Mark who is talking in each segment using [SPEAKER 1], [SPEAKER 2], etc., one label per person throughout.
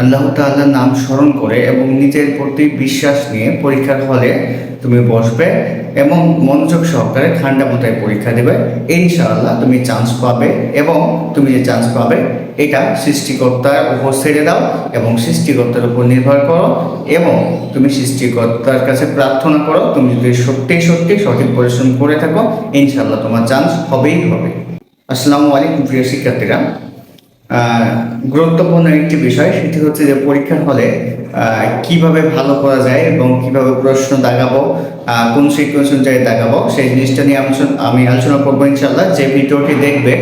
[SPEAKER 1] আল্লাহ তাআলার নাম স্মরণ করে এবং নিজের প্রতি বিশ্বাস নিয়ে পরীক্ষার হলে তুমি বসবে এবং মনোযোগ সহকারে ঠান্ডা মাথায় পরীক্ষা দেবে। ইনশাআল্লাহ তুমি চান্স পাবে এবং তুমি যে চান্স পাবে, এটা সৃষ্টিকর্তার উপর ছেড়ে দাও এবং সৃষ্টিকর্তার উপর নির্ভর করো এবং তুমি সৃষ্টিকর্তার কাছে প্রার্থনা করো, তুমি যদি সত্যি সত্যি সঠিক পরিশ্রম করে থাকো, ইনশাআল্লাহ তোমার চান্স হবেই হবে। আসসালামু আলাইকুম প্রিয় শিক্ষার্থীরা। গুরুত্বপূর্ণ একটি বিষয়, সেটি হচ্ছে যে পরীক্ষার হলে কীভাবে ভালো করা যায় এবং কীভাবে প্রশ্ন দাগাবো কোন সিকোয়েন্স অনুযায়ী দাগাবো, সেই জিনিসটা নিয়ে আলোচনা আমি আলোচনা করব ইনশাল্লাহ যে ভিডিওটি দেখবে,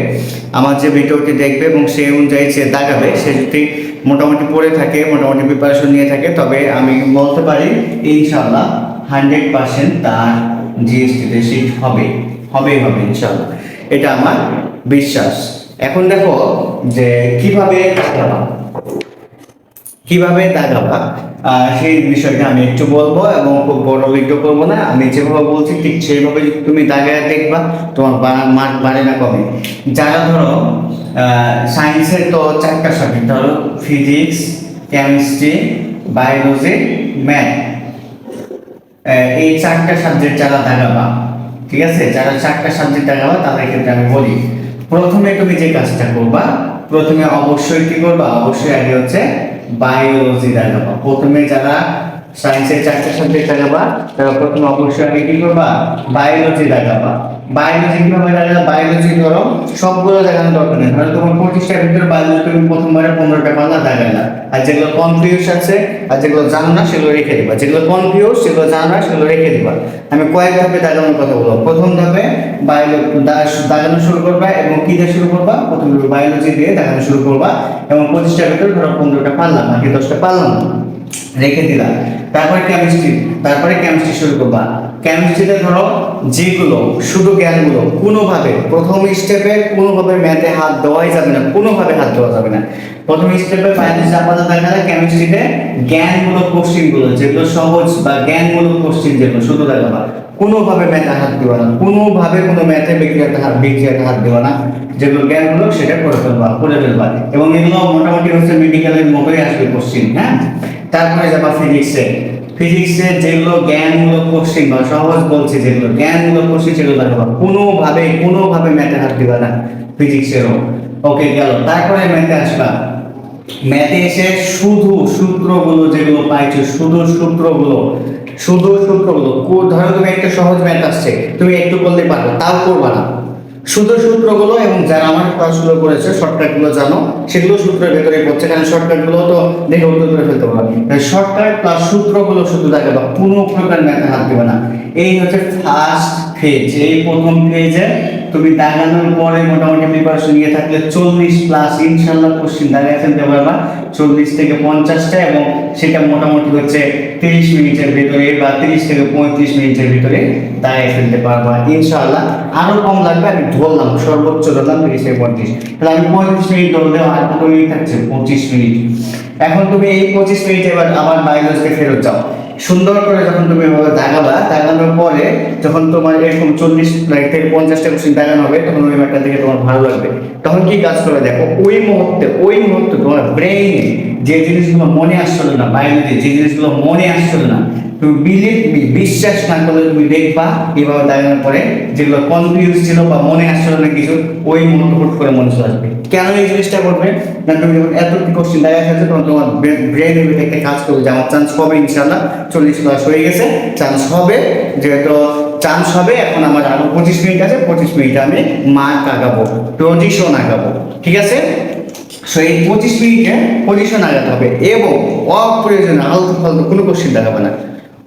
[SPEAKER 1] আমার যে ভিডিওটি দেখবে এবং সেই অনুযায়ী যে দাগাবে, সে যদি মোটামুটি পড়ে থাকে, মোটামুটি প্রিপারেশন নিয়ে থাকে, তবে আমি বলতে পারি ইনশাল্লাহ হান্ড্রেড পার্সেন্ট তার জিএসটিতে সিট হবে, হবেই হবে ইনশাল্লাহ এটা আমার বিশ্বাস। এখন দেখো যে কীভাবে দাগাবা কীভাবে আহ, সেই বিষয়টা আমি একটু বলব এবং খুব বড় ভিডিও করব না। আমি যেভাবে বলছি ঠিক সেইভাবে যদি তুমি দাগায় দেখবা তোমার মার্ক বাড়ে না কমে। যারা ধরো সায়েন্সের তো চারটা সাবজেক্ট ধরো ফিজিক্স কেমিস্ট্রি বায়োলজি ম্যাথ এই চারটা সাবজেক্ট যারা দাগাবা ঠিক আছে? যারা চারটা সাবজেক্ট দাগাবা তাদের ক্ষেত্রে আমি বলি প্রথমে তুমি যে কাজটা করবা, প্রথমে অবশ্যই কি করবা? অবশ্যই আগে হচ্ছে বায়োলজি দেখাবা। প্রথমে যারা সায়েন্সের চারটা সাবজেক্ট দাগাবা তারা প্রথমে অবশ্যই আগে কি করবা? বায়োলজি দাগাবা বায়োলজি কীভাবে দাগাবা বায়োলজি ধরো, সবগুলো দেখানো দরকার নেই। ধরো তোমার পঁচিশটার ভিতরে বায়োলজি তুমি প্রথমবারে পনেরোটা পাল্লা না আর যেগুলো কনফিউজ আছে, আর যেগুলো জানো না, সেগুলো রেখে দিবা। যেগুলো কনফিউজ সেগুলো জানো না, সেগুলো রেখে দিবা। আমি কয়েক ধাপে দাগানোর কথা বলব। প্রথম ধাপে বায়োলজি দাগানো শুরু করবা এবং কি দিয়ে শুরু করবা? প্রথম বায়োলজি দিয়ে দাগানো শুরু করবা। এবং পঁচিশটার ভিতরে ধরো পনেরোটা পারলাম, বাকি দশটা পারলাম না। রেখে দিলাম। তারপরে কেমিস্ট্রি তারপরে কেমিস্ট্রি শুরু করবা। কেমিস্ট্রিতে ধরো যেগুলো, শুধু জ্ঞানগুলো, কোনোভাবে, প্রথম স্টেপে কোনোভাবে ম্যাথে হাত দেওয়াই যাবে না, কোনোভাবে হাত দেওয়া যাবে না। প্রথম স্টেপে বায়োলজি আপাতত দেখা যায় কেমিস্ট্রিতে জ্ঞানমূলক কোশ্চিনগুলো যেগুলো সহজ বা জ্ঞানমূলক কোশ্চিন যেগুলো, শুধু দেখাবা কোনোভাবে ম্যাথে হাত দিবা না, কোনোভাবে কোনো ম্যাথে বিক্রিয়াতে হাত বিক্রিয়াতে হাত দিবা না যেগুলো জ্ঞানগুলো সেটা করে ফেলবা করে ফেলবা। এবং এগুলো মোটামুটি হচ্ছে মেডিকেলের মতোই আসবে কোশ্চিন হ্যাঁ? তারপরে যাবা ফিজিক্সে ফিজিক্সে যেগুলো জ্ঞানমূলক কোশ্চিন বা সহজ বলছে যেগুলো, জ্ঞানমূলক কোশ্চিন সেগুলো দেখাবা। কোনোভাবে কোনোভাবে ম্যাথে হাত দিবা না ফিজিক্সেরও ওকে গেল। তারপরে ম্যাথে আসবা। ম্যাথে এসে শুধু সূত্রগুলো যেগুলো পাইছো, শুধু সূত্রগুলো শুধু সূত্রগুলো কো- ধরো তুমি একটা সহজ ম্যাথ আসছে, তুমি একটু করলে পারবে, তাও করবা না। শুধু সূত্রগুলো এবং যারা আমার ক্লাসগুলো করেছে শর্টকাটগুলো জানো, সেগুলো সূত্রের ভেতরে পড়ছে, কারণ শর্টকাটগুলো তো দেখে উত্তর করে ফেলতে পারবে শর্টকাট প্লাস সূত্রগুলো শুধু দেখে বা কোনো প্রকার ম্যাথে হাত দেবে না। এই হচ্ছে ফার্স্ট ফেজ এই প্রথম ফেজে তুমি দাগানোর পরে মোটামুটি প্রিপারেশন নিয়ে থাকলে চল্লিশ প্লাস ইনশাল্লাহ কোশ্চিন দাগায় ফেলতে পারবা চল্লিশ থেকে পঞ্চাশটা এবং সেটা মোটামুটি হচ্ছে তিরিশ মিনিটের ভিতরে বা তিরিশ থেকে পঁয়ত্রিশ মিনিটের ভিতরে দাগায় ফেলতে পারবা। ইনশাল্লাহ আরও কম লাগবে, আমি ধরলাম, সর্বোচ্চ ধরলাম তিরিশ থেকে পঁয়ত্রিশ। তাহলে আমি পঁয়ত্রিশ মিনিট ধরলেও আর কত মিনিট থাকছে? পঁচিশ মিনিট। এখন তুমি এই পঁচিশ মিনিট এবার আবার বায়োলজিতে ফেরত যাও। সুন্দর করে যখন তুমি এভাবে দাগাবা দাগানোর পরে যখন তোমার এরকম চল্লিশ লাইক থেকে পঞ্চাশটা কোশ্চিন দাগানো হবে, তখন ওই ম্যাটটা দেখে তোমার ভালো লাগবে। তখন কি কাজ করে দেখো, ওই মুহূর্তে ওই মুহূর্তে তোমার ব্রেইনে যে জিনিসগুলো মনে আসছিল না, বাইরে যে জিনিসগুলো মনে আসছিল না তুমি বিলিভ বিশ্বাস না করলে তুমি দেখবা এভাবে দাগানোর পরে যেগুলো কনফিউজ ছিল বা মনে আসছিল না কিছু, ওই মুহূর্তে হুট করে মনে চলে আসবে। কেন এই জিনিসটা করবে না, তুমি যখন এত কোশ্চিন দেখা গেছে তখন তোমার ব্রেন একটা কাজ করবে যে আমার চান্স হবে ইনশাল্লাহ চল্লিশ প্লাস হয়ে গেছে চান্স হবে, যেহেতু চান্স হবে, এখন আমার আরও পঁচিশ মিনিট আছে, পঁচিশ মিনিট আমি মার্ক আগাবো পজিশন আগাবো, ঠিক আছে? সো এই পঁচিশ মিনিটে পজিশন আগাতে হবে এবং অপ্রয়োজনে আলতু ফালতু কোনো কোশ্চিন দেখাবে না।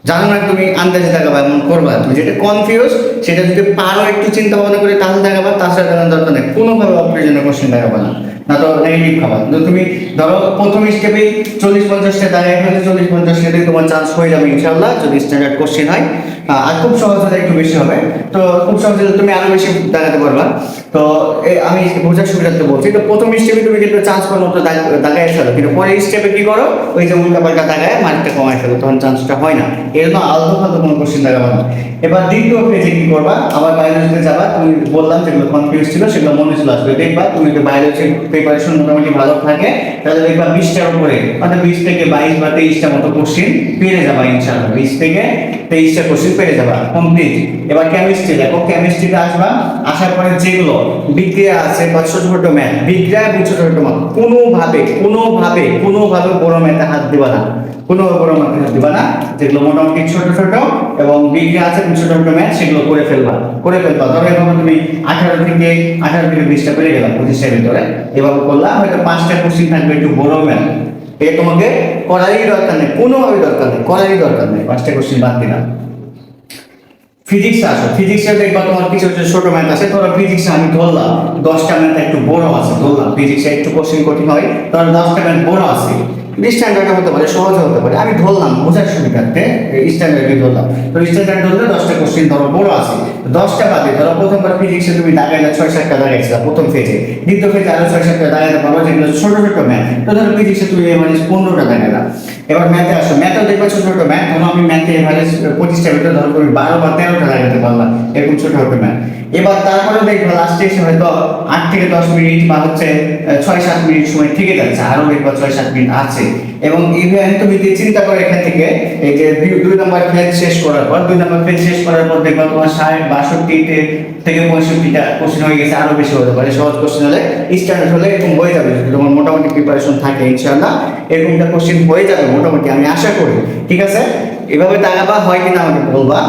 [SPEAKER 1] জানো না তুমি আন্দাজে দেখাবা, এমন করবা। তুমি যেটা কনফিউজ সেটা যদি পারো একটু চিন্তা ভাবনা করে তাহলে দেখাবা, তাছাড়া দেখানোর দরকার নেই। কোনোভাবে অপ্রয়োজনীয় কোশ্চেন দেখাবা না। না তো নেগেটিভ খাবার। কিন্তু তুমি ধরো প্রথম স্টেপেই চল্লিশ পঞ্চাশটা দাঁড়িয়ে ফেলে চল্লিশ পঞ্চাশটাতে তোমার চান্স হয়ে যাবে ইনশাল্লাহ যদি স্ট্যান্ডার্ড কোশ্চেন হয়। আর খুব সহজ হলে একটু বেশি হবে। তো খুব সহজ তুমি আরও বেশি দেখাতে পারবা। তো আমি বোঝার সুবিধার্থে বলছি, তো প্রথম স্টেপে তুমি কিন্তু চান্স পাওয়ার মতো দাগায় ফেলো। কিন্তু পরের স্টেপে কি করো? ওই যে উল্টা পাল্টা দাগায় মার্কটা কমায় ফেলো, তখন চান্সটা হয় না। এর জন্য আলতো ফালতু কোনো কোশ্চেন দেখাবো না। এবার দ্বিতীয় পেজে কি করবা? আবার বায়োলজিতে যাবা। তুমি বললাম যেগুলো কনফিউজ ছিল, সেগুলো মনে চলে আসবে। দেখবা তুমি যদি বায়োলজি প্রিপারেশন মোটামুটি ভালো থাকে, তাহলে দেখবা বিশটার উপরে, অর্থাৎ বিশ থেকে বাইশ বা তেইশটা মতো কোশ্চিন পেরে যাবা ইনশাল্লাহ বিশ থেকে তেইশটা কোশ্চিন পেরে যাবা কমপ্লিট এবার কেমিস্ট্রি দেখো কেমিস্ট্রিতে আসবা, আসার পরে যেগুলো বিক্রিয়া আছে বা ছোট ছোট ম্যাথ বিক্রিয়া এবং ছোট ছোট ম্যাথ কোনোভাবে কোনোভাবে কোনোভাবে বড় ম্যাথে হাত দেবা না। কোনো বড় ম্যাথে দিবা না। যেগুলো মোটামুটি ছোট ছোট এবং বিক্রিয়া আছে ছোট ছোট ম্যাথ সেগুলো করে ফেলবা। করে ফেলবা। ধরো এভাবে তুমি আঠারো থেকে আঠারো থেকে বিশটা পেরে গেলাম পঁচিশটার ভিতরে। এভাবে করলাম, হয়তো পাঁচটা কোশ্চিন থাকবে একটু বড় ম্যাথ এ তোমাকে করারই দরকার নেই কোনোভাবে দরকার নেই, করারই দরকার নেই। পাঁচটা কোশ্চিন বাদ দিলাম। ফিজিক্স আসো। ফিজিক্সে দেখবা তোমার কিছু কিছু ছোট ম্যাথ আছে। ধরো ফিজিক্সে আমি ধরলাম, দশটা ম্যাথ একটু বড় আছে, ধরলাম। ফিজিক্সে একটু কোশ্চেন কঠিন হয়, ধরো দশটা ম্যাথ বড় আছে। স্ট্যান্ডার্ড হতে পারে, সহজ হতে পারে। আমি ধরলাম, বোঝার সুবিধার্থে ধরলাম। তো স্ট্যান্ডার্ড ধরলে দশটা ধরো, বড় আছে। দশটা বাদে ধরো, প্রথমবার ফিজিক্সে তুমি দাগাইলে ছয় সাতটা প্রথম ফেজে দ্বিতীয় ফেজে আরও ছয় সাতটা দাগাইতে পারো যেগুলো ছোট ছোট ম্যাথ তো ধরো ফিজিক্সে তুমি এভারেজ পনেরোটা এবার ম্যাথে আসো। ম্যাথও দেখবে ছোট ছোট ম্যাথ ধরো আমি ম্যাথে এভারেজ পঁচিশটা ভিতরে ধরো তুমি বারো বা তেরোটা লাগাতে পারলাম এরকম ছোট ছোট ম্যাথ এবার তারপরে দেখব লাস্টে এসে হয়তো আট থেকে দশ মিনিট বা হচ্ছে ছয় সাত মিনিট সময় থেকে যাচ্ছে। আরও দেখব ছয় সাত মিনিট আছে। এবং ইভেন তুমি যে চিন্তা করে এখান থেকে, এই যে দুই- দুই নম্বর ফেজ শেষ করার পর, দুই নম্বর ফেজ শেষ করার পর দেখব তোমার ষাট, বাষট্টিতে থেকে পঁয়ষট্টিটা কোশ্চেন হয়ে গেছে, আরও বেশি হতে পারে, সহজ কোশ্চেন হলে স্ট্যান্ডার্ড হলে এরকম হয়ে যাবে, যদি তোমার মোটামুটি প্রিপারেশন থাকে, ইনশাআল্লাহ, এরকমটা কোশ্চেন হয়ে যাবে মোটামুটি, আমি আশা করি, ঠিক আছে? এভাবে দাগাবা হয় কিনা আমাকে বলবা?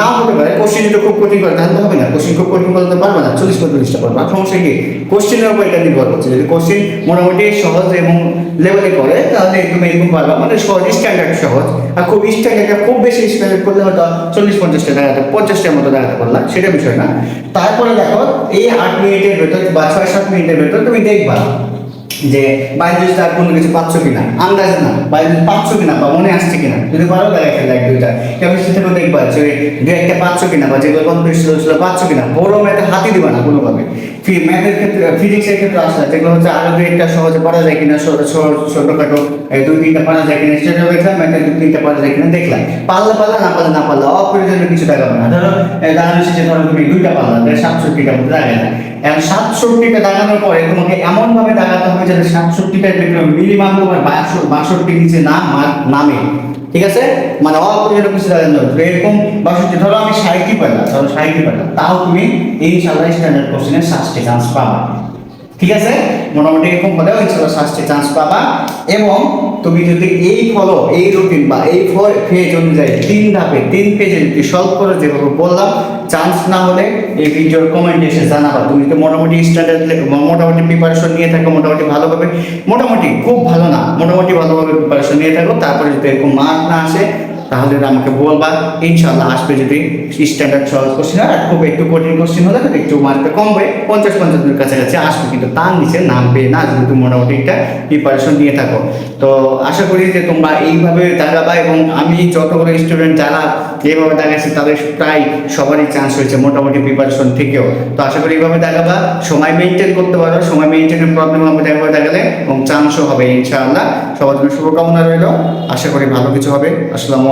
[SPEAKER 1] না হতে পারে কোশ্চেন যদি খুব কঠিন করে তাহলে হবে না। কোশ্চেন খুব কঠিন করতে পারবে না, চল্লিশ পঁয়তাল্লিশটা পারবে আর সমস্যা কি? কোশ্চেনের উপর এটা নির্ভর করছে। যদি কোশ্চেন মোটামুটি সহজ এবং লেভেলে করে, তাহলে তুমি এরকম পারবা। মানে সহজ স্ট্যান্ডার্ড সহজ। আর খুব স্ট্যান্ডার্ড খুব বেশি স্ট্যান্ডার্ড করলে হয়তো চল্লিশ পঞ্চাশটা দেখাতে, পঞ্চাশটার মতো দেখাতে পারলাম সেটা বিষয় না। তারপরে দেখো, এই আট মিনিটের ভেতর বা ছয় সাত মিনিটের ভেতর তুমি দেখবা যে বায়োলজিস্ট তার কোনো কিছু পাচ্ছ কিনা? আন্দাজ না। বায়োলজি পাচ্ছ কিনা বা মনে আসছে কিনা? যদি পারো দেখা ফেলে এক দুইটা কেমিস্ট্রি থেকেও দেখবা যে দু একটা পাচ্ছ কিনা বা যেগুলো কনফিউজ ছিল পাচ্ছ কিনা? বড় মেয়েতে হাতি দিবা না কোনোভাবে। ম্যাথের ক্ষেত্রে ফিজিক্সের ক্ষেত্রে আসলে যেগুলো হচ্ছে আরও একটা সহজে পড়া যায় কিনা, ছোট ছোট- ছোটখাটো দুই তিনটা পারা যায় কিনা, সেটা দেখলাম ম্যাথের দুই তিনটা পারা যায় কিনা, দেখলাম। পারলে পারলে, না পারলে না পারলে, অপ্রয়োজনীয় কিছু দেখাবে না। ধরো দাঁড়ানো শেষে ধরো তুমি দুইটা পারলা সাতষট্টিটা মধ্যে দাঁড়ায় না এখন সাতষট্টিটা দাগানোর পরে তোমাকে এমন ভাবে দাগাতে হবে যাতে সাতষট্টিটা মিনিমাম তোমার বাষট্টি নিচে না নামে। ঠিক আছে? মানে অপ্রয়োজনীয় কিছু দাগানো না এরকম বাষট্টি, ধরো আমি ষাটটি পেলাম ধরো ষাটটি পেলাম তাও তুমি ইনশাল্লাহ স্ট্যান্ডার্ড কোশ্চেনের ষাটটি চান্স পাবা। ঠিক আছে? মোটামুটি এরকম হলেও ইনশাল্লাহ ষাটটি চান্স পাবা। এবং তুমি যদি এই ফলো এই রুটিন বা এই ফেজ অনুযায়ী তিন ধাপে, তিন পেজে যদি সলভ করে, যেভাবে বললাম চান্স না হলে এই ভিডিওর কমেন্টে এসে জানাবা। তুমি তো মোটামুটি স্ট্যান্ডার্ড মোটামুটি প্রিপারেশন নিয়ে থাকো, মোটামুটি ভালোভাবে। মোটামুটি খুব ভালো না, মোটামুটি ভালোভাবে প্রিপারেশন নিয়ে থাকো, তারপরে যদি এরকম মার্ক না আসে তাহলে আমাকে বলবা ইনশাল্লাহ আসবে যদি স্ট্যান্ডার্ড সহজ কোশ্চেন হয় খুব একটু কঠিন কোশ্চেন হলে একটু মার্কটা কমবে। পঞ্চাশ পঞ্চাশের কাছাকাছি আসবে, কিন্তু তার নিচে নামবে না যদি তুমি মোটামুটি একটা প্রিপারেশন নিয়ে থাকো। তো আশা করি যে তোমরা এইভাবে দাঁড়াবা এবং আমি যতগুলো স্টুডেন্ট যারা এইভাবে দাঁড়াচ্ছি তাদের প্রায় সবারই চান্স হয়েছে মোটামুটি প্রিপারেশন থেকেও। তো আশা করি এইভাবে দাঁড়াবা, সময় মেনটেন করতে পারো, সময় মেনটেনের প্রবলেম হবে এইভাবে দাঁড়ালে, এবং চান্সও হবে, ইনশাআল্লাহ। সবার জন্য শুভকামনা রইল, আশা করি ভালো কিছু হবে। আসসালামু